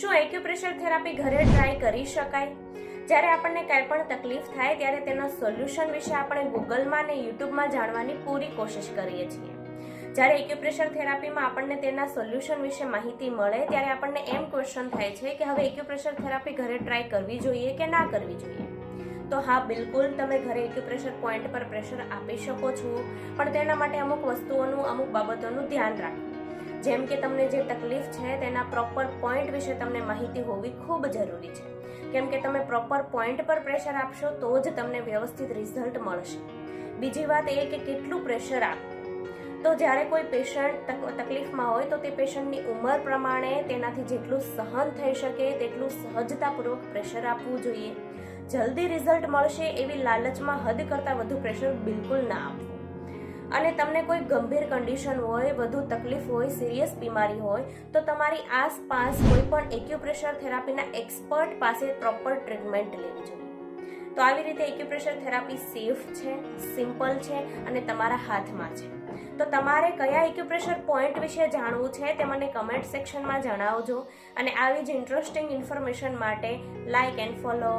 શું acupressure therapy ઘરે try કરી શકાય? જ્યારે આપણને કાંઈ પણ તકલીફ થાય ત્યારે તેના સોલ્યુશન વિશે આપણે ગૂગલમાં અને યુટ્યુબમાં જાણવાની પૂરી કોશિશ કરીએ છીએ. જ્યારે એક્યુપ્રેશર થેરાપીમાં આપણને તેના સોલ્યુશન વિશે માહિતી મળે, ત્યારે આપણને એમ ક્વેશ્ચન થાય છે કે હવે એક્યુપ્રેશર થેરાપી ઘરે ટ્રાય કરવી જોઈએ કે ના કરવી જોઈએ? તો હા, બિલકુલ, તમે ઘરે એક્યુપ્રેશર પોઈન્ટ પર પ્રેશર આપી શકો છો, પણ તેના માટે અમુક વસ્તુઓનું, અમુક બાબતોનું ધ્યાન રાખવું. જેમ કે તમને જે તકલીફ છે તેના પ્રોપર પોઈન્ટ વિશે તમને માહિતી હોવી ખૂબ જરૂરી છે. કેમ કે તમે પ્રોપર પોઈન્ટ પર પ્રેશર આપશો તો જ તમને વ્યવસ્થિત રિઝલ્ટ મળશે. બીજી વાત એ કે કેટલું પ્રેશર આપવું. તો જ્યારે કોઈ પેશન્ટ તકલીફમાં હોય તો તે પેશન્ટની ઉંમર પ્રમાણે તેનાથી જેટલું સહન થઈ શકે તેટલું સહજતાપૂર્વક પ્રેશર આપવું જોઈએ. જલ્દી રિઝલ્ટ મળશે એવી લાલચમાં હદ કરતાં વધુ પ્રેશર બિલકુલ ના આપવું. અને તમને કોઈ ગંભીર કન્ડિશન હોય, વધુ તકલીફ હોય સિરિયસ બીમારી હોય, તો તમારી આસપાસ કોઈ પણ એક્યુપ્રેશર થેરાપીના એક્સપર્ટ પાસે પ્રોપર ટ્રીટમેન્ટ લેવી જોઈએ. તો આવી રીતે એક્યુપ્રેશર થેરાપી સેફ છે સિમ્પલ છે અને તમારા હાથમાં છે. તો તમારે કયા એક્યુપ્રેશર પોઈન્ટ વિશે જાણવું છે તે મને કમેન્ટ સેક્શનમાં જણાવજો. અને આવી જ ઇન્ટરેસ્ટિંગ ઇન્ફોર્મેશન માટે લાઇક એન્ડ ફોલો